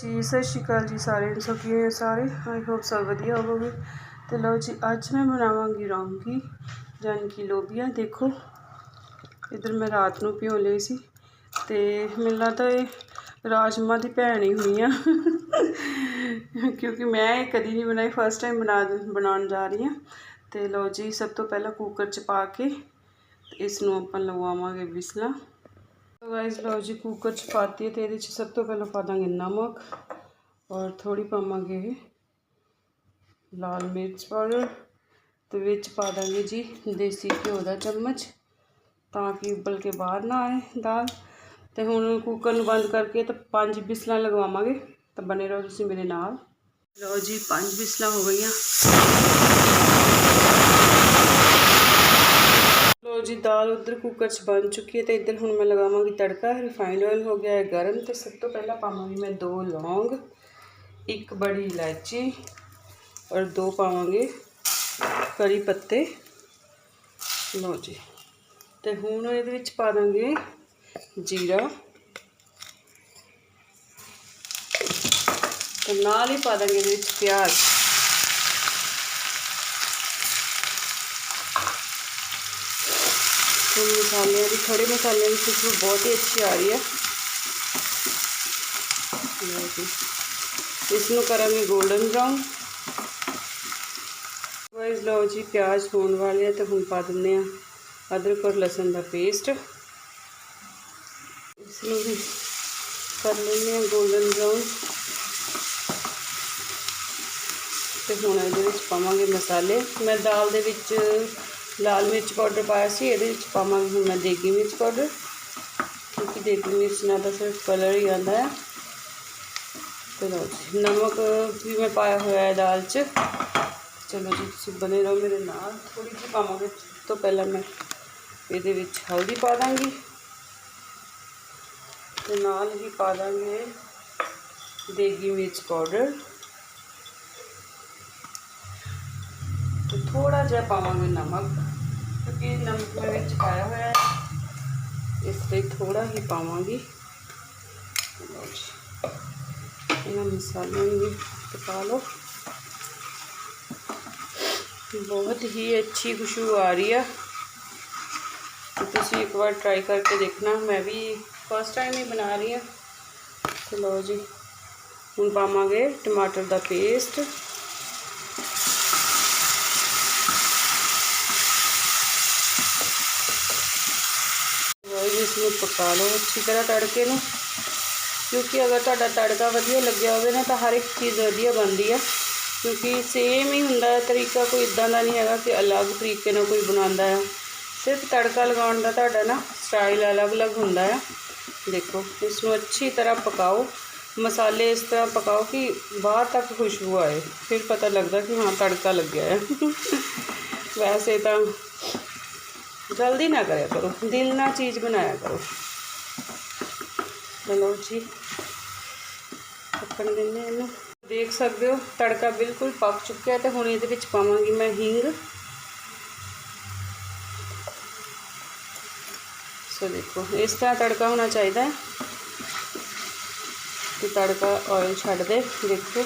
ਜੀ, ਸਤਿ ਸ਼੍ਰੀ ਅਕਾਲ ਜੀ ਸਾਰਿਆਂ ਨੂੰ, ਸਭ ਕਿਵੇਂ ਹੋ ਸਾਰੇ? ਆਈ ਹੋਪ ਸਭ ਵਧੀਆ ਹੋਵੋਗੇ। ਤੇ ਲਓ ਜੀ, ਅੱਜ ਮੈਂ ਬਣਾਵਾਂਗੀ ਰੌਂਗੀ ਜਾਨ ਕਿ ਲੋਬੀਆ। ਦੇਖੋ, ਇਧਰ ਮੈਂ ਰਾਤ ਨੂੰ ਭਿਓ ਲਈ ਸੀ। ਤੇ ਮੈਨੂੰ ਲੱਗਦਾ ਇਹ ਰਾਜਮਾ ਦੀ ਭੈਣ ਹੀ ਹੋਈ ਆ। ਕਿਉਂਕਿ ਮੈਂ ਇਹ ਕਦੀ ਨਹੀਂ ਬਣਾਈ ਫਸਟ ਟਾਈਮ ਬਣਾ, ਬਣਾਉਣ ਜਾ ਰਹੀ ਹਾਂ। ਤੇ ਲਓ ਜੀ, ਸਭ ਤੋਂ ਪਹਿਲਾਂ ਕੁੱਕਰ 'ਚ ਪਾ ਕੇ ਇਸ ਨੂੰ ਆਪਾਂ ਲਵਾਵਾਂਗੇ ਵਿਸਲਾ ਗਾਇਸ ਲਓ ਜੀ ਕੁੱਕਰ 'ਚ ਪਾਤੀ ਹੈ ਤੇ ਇਹਦੇ 'ਚ ਸਭ ਤੋਂ ਪਹਿਲਾਂ ਪਾ ਦਾਂਗੇ ਨਮਕ ਔਰ ਥੋੜੀ ਪਾਵਾਂਗੇ ਲਾਲ ਮਿਰਚ ਪਾਊਡਰ ਤੇ ਵਿੱਚ ਪਾ ਦਾਂਗੇ ਜੀ ਦੇਸੀ ਘਿਓ ਦਾ ਚਮਚ ਤਾਂ ਕਿ ਉਬਲ ਕੇ ਬਾਹਰ ਨਾ ਆਏ ਦਾਲ। ਤੇ ਹੁਣ ਕੁੱਕਰ ਨੂੰ ਬੰਦ ਕਰਕੇ ਤਾਂ ਪੰਜ ਬਿਸਲਾਂ ਲਗਵਾਵਾਂਗੇ। ਤਾਂ ਬਨੇ ਰਹੋ ਤੁਸੀਂ ਮੇਰੇ ਨਾਲ। ਲਓ ਜੀ, ਪੰਜ ਬਿਸਲਾਂ ਹੋ ਗਈਆਂ। ਜੀ ਦਾਲ ਉਧਰ ਕੁੱਕਰ 'ਚ ਬਣ ਚੁੱਕੀ ਹੈ ਤੇ ਇੱਧਰ ਹੁਣ ਮੈਂ ਲਗਾਵਾਂਗੀ ਤੜਕਾ। ਰਿਫਾਈਨਡ ਆਇਲ ਹੋ ਗਿਆ ਹੈ ਗਰਮ ਤੇ ਸਭ ਤੋਂ ਪਹਿਲਾਂ ਪਾਵਾਂਗੀ ਮੈਂ ਦੋ ਲੌਂਗ, ਇੱਕ ਬੜੀ ਇਲਾਇਚੀ ਔਰ ਦੋ ਪਾਵਾਂਗੇ ਕਰੀ ਪੱਤੇ। ਲੋ ਜੀ, ਤੇ ਹੁਣ ਇਹਦੇ ਵਿੱਚ ਪਾ ਦਾਂਗੇ ਜੀਰਾ। ਤੇ ਨਾਲ ਹੀ ਪਾ ਦਾਂਗੇ ਇਹਦੇ ਵਿੱਚ ਪਿਆਜ਼। ਹੁਣ ਮਸਾਲਿਆਂ ਦੀ, ਖੜੇ ਮਸਾਲਿਆਂ ਦੀ ਖੁਸ਼ਬੂ ਬਹੁਤ ਹੀ ਅੱਛੀ ਆ ਰਹੀ ਹੈ। ਲਓ ਇਸ ਨੂੰ ਕਰਾਂਗੇ 골ਡਨ ਬ੍ਰਾਊਨ ਗਾਇਸ ਲਓ ਜੀ, ਪਿਆਜ਼ ਹੋਣ ਵਾਲੇ ਆ ਤੇ ਹੁਣ ਪਾ ਦਿੰਦੇ ਆ ਅਦਰਕ ਔਰ ਲਸਣ ਦਾ ਪੇਸਟ ਇਸ ਨੂੰ ਵੀ ਕਰ ਲੈਂਦੇ ਆ 골ਡਨ ਬ੍ਰਾਊਨ ਤੇ ਹੁਣ ਇਹਦੇ ਵਿੱਚ ਪਾਵਾਂਗੇ ਮਸਾਲੇ। ਮੈਂ ਦਾਲ ਦੇ ਵਿੱਚ ਲਾਲ ਮਿਰਚ ਪਾਊਡਰ ਪਾਇਆ ਸੀ, ਇਹਦੇ ਵਿੱਚ ਪਾਵਾਂਗੀ ਹੁਣ ਮੈਂ ਦੇਗੀ ਮਿਰਚ ਪਾਊਡਰ। ਕਿਉਂਕਿ ਦੇਗੀ ਮਿਰਚ ਨਾਲ ਤਾਂ ਸਿਰਫ ਕਲਰ ਹੀ ਆਉਂਦਾ ਹੈ। ਤੇ ਨਮਕ ਵੀ ਮੈਂ ਪਾਇਆ ਹੋਇਆ ਹੈ ਦਾਲ 'ਚ। ਚਲੋ ਜੀ, ਤੁਸੀਂ ਬਨੇ ਰਹੋ ਮੇਰੇ ਨਾਲ। ਥੋੜੀ ਜਿਹੀ ਪਾਵਾਂਗੇ ਤੋਂ ਪਹਿਲਾਂ ਮੈਂ ਇਹਦੇ ਵਿੱਚ ਹਲਦੀ ਪਾ ਦਾਂਗੀ। ਤੇ ਨਾਲ ਹੀ ਪਾ ਦਾਂਗੇ ਦੇਗੀ ਮਿਰਚ ਪਾਊਡਰ। ਥੋੜਾ ਜਿਹਾ ਪਾਵਾਂਗੇ ਨਮਕ ਕਿਉਂਕਿ ਨਮਕ ਮੈਂ ਵਿੱਚ ਪਾਇਆ ਹੋਇਆ ਹੈ ਇਸ ਲਈ ਥੋੜਾ ਹੀ ਪਾਵਾਂਗੀ ਲਓ ਜੀ ਇਹਨਾਂ ਮਸਾਲਿਆਂ ਨੂੰ ਵੀ ਪਕਾ ਲਓ ਬਹੁਤ ਹੀ ਅੱਛੀ ਖੁਸ਼ਬੂ ਆ ਰਹੀ ਹੈ ਤੇ ਤੁਸੀਂ ਇੱਕ ਵਾਰ ਟਰਾਈ ਕਰਕੇ ਦੇਖਣਾ ਮੈਂ ਵੀ ਫਸਟ ਟਾਈਮ ਹੀ ਬਣਾ ਰਹੀ ਹਾਂ ਤੇ ਲਓ ਜੀ ਹੁਣ ਪਾਵਾਂਗੇ ਟਮਾਟਰ ਦਾ ਪੇਸਟ ਇਸ ਨੂੰ ਪਕਾ ਲਓ, ਅੱਛੀ ਤਰ੍ਹਾਂ ਤੜਕੇ ਨੂੰ। ਕਿਉਂਕਿ ਅਗਰ ਤੁਹਾਡਾ ਤੜਕਾ ਵਧੀਆ ਲੱਗਿਆ ਹੋਵੇ ਨਾ, ਤਾਂ ਹਰ ਇੱਕ ਚੀਜ਼ ਵਧੀਆ ਬਣਦੀ ਆ। ਕਿਉਂਕਿ ਸੇਮ ਹੀ ਹੁੰਦਾ ਹੈ, ਤਰੀਕਾ ਕੋਈ ਇਦਾਂ ਦਾ ਨਹੀਂ ਹੈਗਾ ਕਿ ਅਲੱਗ ਤਰੀਕੇ ਨਾਲ ਕੋਈ ਬਣਾਉਂਦਾ ਆ। ਸਿਰਫ ਤੜਕਾ ਲਗਾਉਣ ਦਾ ਤੁਹਾਡਾ ਨਾ ਸਟਾਈਲ ਅਲੱਗ-ਅਲੱਗ ਹੁੰਦਾ ਆ। ਦੇਖੋ ਇਸ ਨੂੰ ਅੱਛੀ ਤਰ੍ਹਾਂ ਪਕਾਓ। ਮਸਾਲੇ ਇਸ ਤਰ੍ਹਾਂ ਪਕਾਓ ਕਿ ਬਾਹਰ ਤੱਕ ਖੁਸ਼ਬੂ ਆਏ। ਫਿਰ ਪਤਾ ਲੱਗਦਾ ਕਿ ਹਾਂ, ਤੜਕਾ ਲੱਗਿਆ ਹੈ ਵੈਸੇ ਤਾਂ ਜਲਦੀ ਨਾ ਕਰਿਆ ਕਰੋ। ਦਿਲ ਨਾਲ ਚੀਜ਼ ਬਣਾਇਆ ਕਰੋ। ਚਲੋ ਜੀ। ਪੱਕਣ ਦਿੰਦੇ ਇਹਨੂੰ। ਦੇਖ ਸਕਦੇ ਹੋ, ਤੜਕਾ ਬਿਲਕੁਲ ਪੱਕ ਚੁੱਕਿਆ ਤੇ ਹੁਣ ਇਹਦੇ ਵਿੱਚ ਪਾਵਾਂਗੀ ਮੈਂ ਹਿੰਗ। ਸੋ ਦੇਖੋ, ਇਸ ਤਰ੍ਹਾਂ ਤੜਕਾ ਹੋਣਾ ਚਾਹੀਦਾ ਹੈ। ਕਿ ਤੜਕਾ ਆਇਲ ਛੱਡ ਦੇ, ਦੇਖੋ।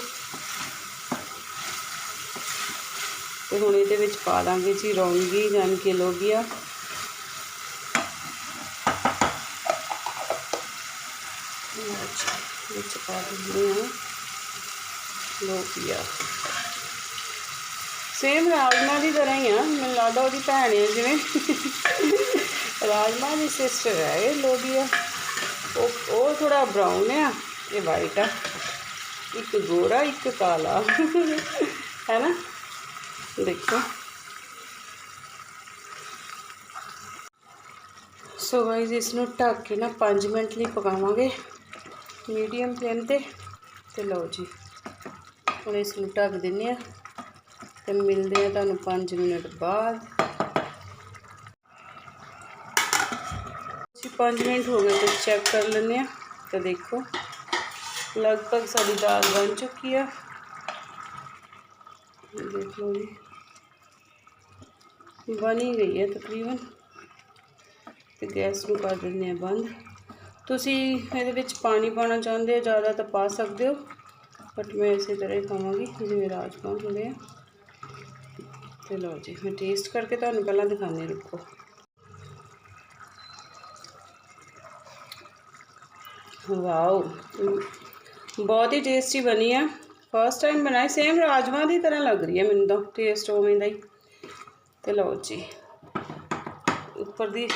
ਤੇ ਹੁਣ ਇਹਦੇ ਵਿੱਚ ਪਾ ਦਾਂਗੇ ਜੀ ਰੌਂਗੀ ਜਾਨ ਕੇ ਲੋਬੀਆ। ਵਿੱਚ ਪਾ ਦਿੰਦੇ ਹਾਂ ਲੋਬੀਆ ਸੇਮ ਰਾਜਮਾ ਦੀ ਤਰ੍ਹਾਂ ਹੀ ਆ। ਮੈਨੂੰ ਲੱਗਦਾ ਉਹਦੀ ਭੈਣ ਹੈ ਜਿਵੇਂ। ਰਾਜਮਾ ਦੀ ਸਿਸਟਰ ਹੈ ਇਹ ਲੋਬੀਆ ਉਹ ਉਹ ਥੋੜਾ ਬਰਾਊਨ ਆ, ਇਹ ਵਾਈਟ ਆ। ਇੱਕ ਗੋਰਾ, ਇੱਕ ਕਾਲਾ। ਹੈ ਨਾ? ਦੇਖੋ। ਸੋ ਗਾਇਸ ਇਸ ਨੂੰ ਢੱਕ ਕੇ ਨਾ 5 ਮਿੰਟ ਲਈ ਪਕਾਵਾਂਗੇ। ਮੀਡੀਅਮ ਫਲੇਮ ਤੇ ਤੇ ਲਓ ਜੀ। ਹੁਣ ਇਸ ਨੂੰ ਢੱਕ ਦਿੰਨੇ ਆ ਤੇ ਮਿਲਦੇ ਆ ਤੁਹਾਨੂੰ 5 ਮਿੰਟ ਬਾਅਦ। ਜੀ 5 ਮਿੰਟ ਹੋ ਗਏ ਤੇ ਚੈੱਕ ਕਰ ਲੈਂਦੇ ਆ। ਤੇ ਦੇਖੋ, ਲਗਭਗ ਸਾਡੀ ਦਾਲ ਬਣ ਚੁੱਕੀ ਆ। ਦੇਖ ਲਓ ਜੀ। ਬਣ ਹੀ ਗਈ ਹੈ ਤਕਰੀਬਨ। ਤੇ ਗੈਸ ਨੂੰ ਕਰ ਦਿੰਦੇ ਆ ਬੰਦ। ਤੁਸੀਂ ਇਹਦੇ ਵਿੱਚ ਪਾਣੀ ਪਾਉਣਾ ਚਾਹੁੰਦੇ ਹੋ, ਜ਼ਿਆਦਾ ਤਾਂ ਪਾ ਸਕਦੇ ਹੋ ਬਟ ਮੈਂ ਇਸੇ ਤਰ੍ਹਾਂ ਹੀ ਖਾਵਾਂਗੀ ਜਿਵੇਂ ਰਾਜਮਾਂਹ ਹੁੰਦੇ ਆ। ਤੇ ਲਓ ਜੀ, ਮੈਂ ਟੇਸਟ ਕਰਕੇ ਤੁਹਾਨੂੰ ਪਹਿਲਾਂ ਦਿਖਾਉਂਦੀ ਰੁਕੋ। ਵਾਓ ਬਹੁਤ ਹੀ ਟੇਸਟੀ ਬਣੀ ਆ। ਫਸਟ ਟਾਈਮ ਬਣਾਈ ਸੇਮ ਰਾਜਮਾਂਹ ਦੀ ਤਰ੍ਹਾਂ ਲੱਗ ਰਹੀ ਹੈ ਮੈਨੂੰ ਤਾਂ ਟੇਸਟ ਉਵੇਂ ਦਾ ਹੀ। ਤੇ ਲਓ ਜੀ, ਉੱਪਰ ਦੀ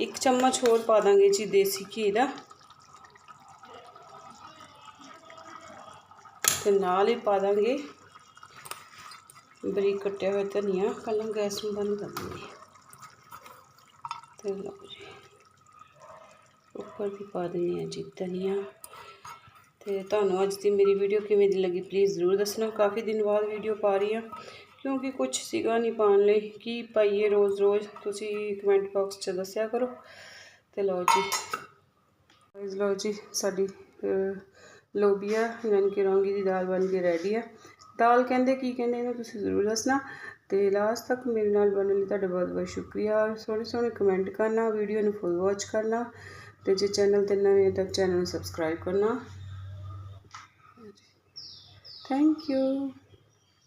ਇੱਕ ਚਮਚ ਹੋਰ ਪਾ ਦਾਂਗੇ ਜੀ ਦੇਸੀ ਘੀ ਦਾ। ਤੇ ਨਾਲ ਹੀ ਪਾ ਦਾਂਗੇ ਬਰੀਕ ਕੱਟਿਆ ਹੋਇਆ ਧਨੀਆ। ਪਹਿਲਾਂ ਗੈਸ ਨੂੰ ਬੰਦ ਕਰ ਦਾਂਗੇ ਤੇ ਲਓ ਜੀ, ਉੱਪਰ ਵੀ ਪਾ ਦਿੰਦੇ ਹਾਂ ਜੀ ਧਨੀਆ। ਤੇ ਤੁਹਾਨੂੰ ਅੱਜ ਦੀ ਮੇਰੀ ਵੀਡੀਓ ਕਿਵੇਂ ਦੀ ਲੱਗੀ ਪਲੀਜ਼ ਜ਼ਰੂਰ ਦੱਸਣਾ। ਕਾਫੀ ਦਿਨ ਬਾਅਦ ਵੀਡੀਓ ਪਾ ਰਹੀ ਹਾਂ। ਕਿਉਂਕਿ ਕੁਝ ਸੀਗਾ ਨਹੀਂ ਪਾਉਣ ਲਈ। ਕੀ ਪਾਈਏ ਰੋਜ਼-ਰੋਜ਼? ਤੁਸੀਂ ਕਮੈਂਟ ਬਾਕਸ 'ਚ ਦੱਸਿਆ ਕਰੋ। ਤੇ ਲਓ ਜੀ। ਗਾਇਸ ਲਓ ਜੀ, ਸਾਡੀ ਲੋਬੀਆ ਯਾਨੀ ਕਿ ਰੋਂਗੀ ਦੀ ਦਾਲ ਬਣ ਕੇ ਰੈਡੀ ਆ। ਦਾਲ ਕਹਿੰਦੇ, ਕੀ ਕਹਿੰਦੇ ਇਹਨੂੰ ਤੁਸੀਂ ਜ਼ਰੂਰ ਦੱਸਣਾ। ਤੇ ਲਾਸਟ ਤੱਕ ਮੇਰੇ ਨਾਲ ਬਣਨ ਲਈ ਤੁਹਾਡਾ ਬਹੁਤ ਬਹੁਤ ਸ਼ੁਕਰੀਆ। ਔਰ ਸੋਹਣੇ ਸੋਹਣੇ ਕਮੈਂਟ ਕਰਨਾ ਵੀਡੀਓ ਨੂੰ ਫੁੱਲ ਵਾਚ ਕਰਨਾ। ਤੇ ਜੇ ਚੈਨਲ ਤੇ ਨਵੇਂ ਹੋ ਤਾਂ ਚੈਨਲ ਨੂੰ ਸਬਸਕ੍ਰਾਈਬ ਕਰਨਾ। Thank you